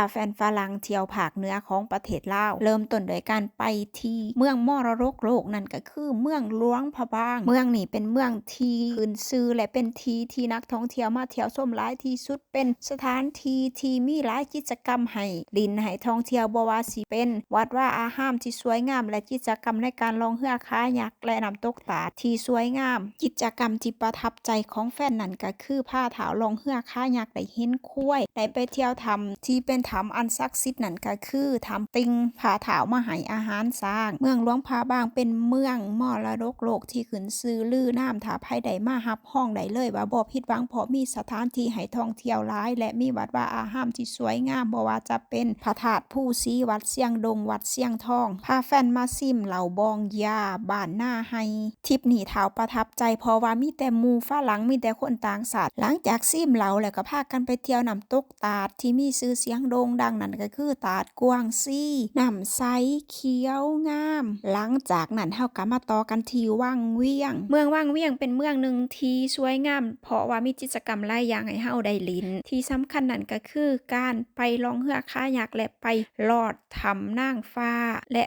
าแฟนฝรั่งเที่ยวภาคเหนือของประเทศลาว เริ่มต้นโดยการไปที่เมืองมรดกโลกนั่นก็คือเมืองหลวงพะบาง เมืองนี้เป็นเมืองที่ขึ้นชื่อและเป็นที่ที่นักท่องเที่ยวมาเที่ยวชมหลายที่สุดเป็นสถานที่ที่มีหลายกิจกรรมให้ลินให้ท่องเที่ยวบว่าสิเป็น วัดว่าอาหามที่สวยงาม และกิจกรรมในการลองเรือค้ายักและน้ำตกตาที่สวยงาม กิจกรรมที่ประทับใจของแฟนนั่นก็คือพาถาวลองเรือค้ายักได้เห็นคุ้วยได้ไปเที่ยวถ้ำที่เป็นถ้ำอันศักดิ์สิทธิ์นั่นก็คือถ้ำติงพาเถามาให้อาหารช้าง เมืองหลวงพาบางเป็นเมืองมอรดกโลกที่ขึ้นชื่อลือน้ำถ้าไผได้มารับรองได้เลยว่าบ่ผิดหวังเพราะมีสถานที่ให้ท่องเที่ยวหลาย และมีวัดว่าอาหามที่สวยงามบ่ว่าจะเป็นพระธาตุภูศรีวัดเสียงดงวัดเสียงทองพาแฟนมาซิมเหล่าบองยาบ้านหน้าไฮทิปนี้เถาประทับใจเพราะว่ามีแต่หมู่ฝรั่งมีแต่คนต่างชาติหลังจากซิมเหล่าแล้วก็พากันไปเที่ยวน้ำตกตาดที่มีชื่อเสียงโด่งดังนั่นก็คือตาดกวางซีน้ำใสเขียวงาม หลังจากนั้นเฮาก็มาต่อกันที่วังเวียง เมืองวังเวียงเป็นเมืองหนึ่งที่สวยงาม เพราะว่ามีกิจกรรมหลายอย่างให้เฮาได้ลิ้น ที่สำคัญนั่นก็คือการไปลองเฮือค้ายักและไปลอดทำนางฟ้า และ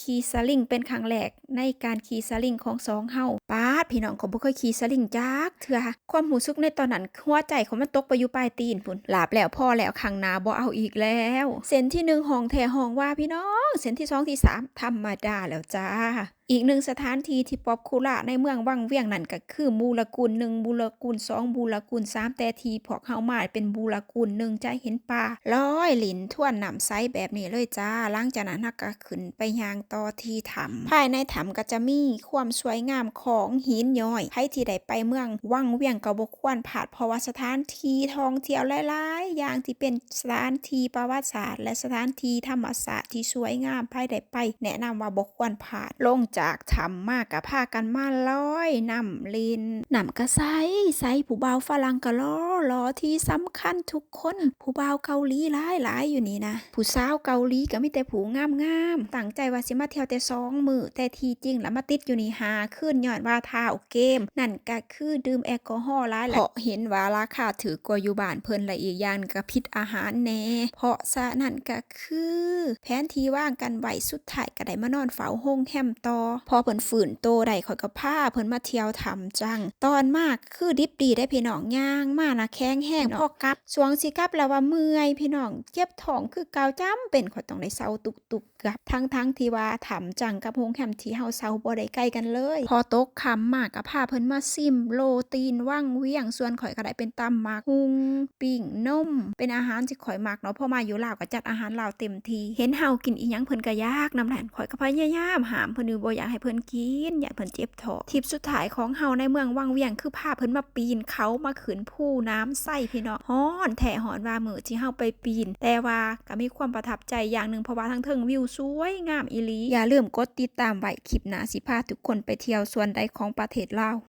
ขี่สลิงเป็นครั้งแรกในการขี่สลิงของสองเฮาป้าพี่น้องของบ่เคยขี่สลิงจักเถื่อความหูซึกในตอนนั้นหัวใจของมันตกไปอยู่ปลายตีนพุ่นหลาบแล้วพ่อแล้วข้างหน้าบ่เอาอีกแล้ว เส้นที่หนึ่งห้องแท้ห้องว่าพี่น้อง เส้นที่สองที่สามธรรมดาแล้วจ้า อีกหนึ่งสถานที่ที่ป๊อปคูล่าในเมืองวังเวียงนั่นก็คือบูรกูลหนึ่งบูรกูลสองบูรกูลสามแต่ทีพวกเฮามาเป็นบูรกูลหนึ่งจะเห็นป่าลอยหลินท่วนนำใสแบบนี้เลยจ้าหลังจากนั้นเราก็ขึ้นไปยางต่อที่ถ้ำภายในถ้ำก็จะมีความสวยงามของหินย้อยใครที่ได้ไปเมืองวังเวียงก็บ่ควรพลาดเพราะว่าสถานที่ท่องเที่ยวหลายๆอย่างที่เป็นสถานที่ประวัติศาสตร์ และสถานที่ธรรมศาสตร์ที่สวยงามใครได้ไป แนะนำว่าบ่ควรพลาดลงจากถ้ำมากก็พากันมาล้อยน้ำลินน้ำก็ใสใสผู้เบาฝรั่งก็รอรอที่สำคัญทุกคนผู้เบาเกาหลีหลายหลายอยู่นี่นะ ผู้สาวเกาหลีก็มีแต่ผู้งามงามตั้งใจว่าสิมาเที่ยวแต่สองมือแต่ทีจริงแล้วมาติดอยู่นี่หาขึ้นยอนว่าทาเอเกม นั่นก็คือดื่มแอลกอฮอล์หลายแหละเพราะเห็นว่าราคาถือกว่าอยู่บ้านเพิ่นละอีกยางก็พิษอาหารแน่เพราะซะนั่นก็คือ แผนที่ว่างกันไหวสุดท้ายก็ได้มานอนเฝ้าโฮงแฮมต่อพอเพิ่นฝืนโตได้ข่อยก็พาเพิ่นมาเที่ยวทำจัง ตอนมากคือดิบดีได้พี่น้องย่างมานะแข้งแห้งพอกลับสวงสิกลับแล้วว่าเมื่อยพี่น้องเจ็บท้องคือเกาจ้ำเป็นข่อยต้องได้เซาตุกๆกลับทั้งทั้งๆที่ว่าถามจังกับโฮงแฮมที่เฮาเซาบ่ได้ใกล้กันเลย พอตกค่ำมากก็พาเพิ่นมาซิมโรตีนว่างเวียงส่วนข่อยก็ได้เป็นตำหมักหุงปิ้งนมเป็นอาหารที่ข่อยมักเนาะพอมาอยู่ลาวก็จัดอาหารลาวเต็มที่เห็นเฮากินอีหยังเพิ่นก็อยากนำแหลนข่อยก็พยายามหามเพิ่นอยู่บ่อยากให้เพิ่นกิน อยากเพิ่นเจ็บท้องทิปสุดท้ายของเฮาในเมืองวังเวียงคือพาเพิ่นมาปีนเขามาขืนผู้น้ำใสพี่น้องฮ้อนแท้ฮ้อนว่ามือที่เฮาไปปีน แต่ว่าก็มีความประทับใจอย่างหนึ่งเพราะว่าทั้งเทิงวิวสวยงามอีหลีอย่าลืมกดติดตามไว้คลิปหน้าสิพาทุกคนไปเที่ยวส่วนใดของประเทศลาว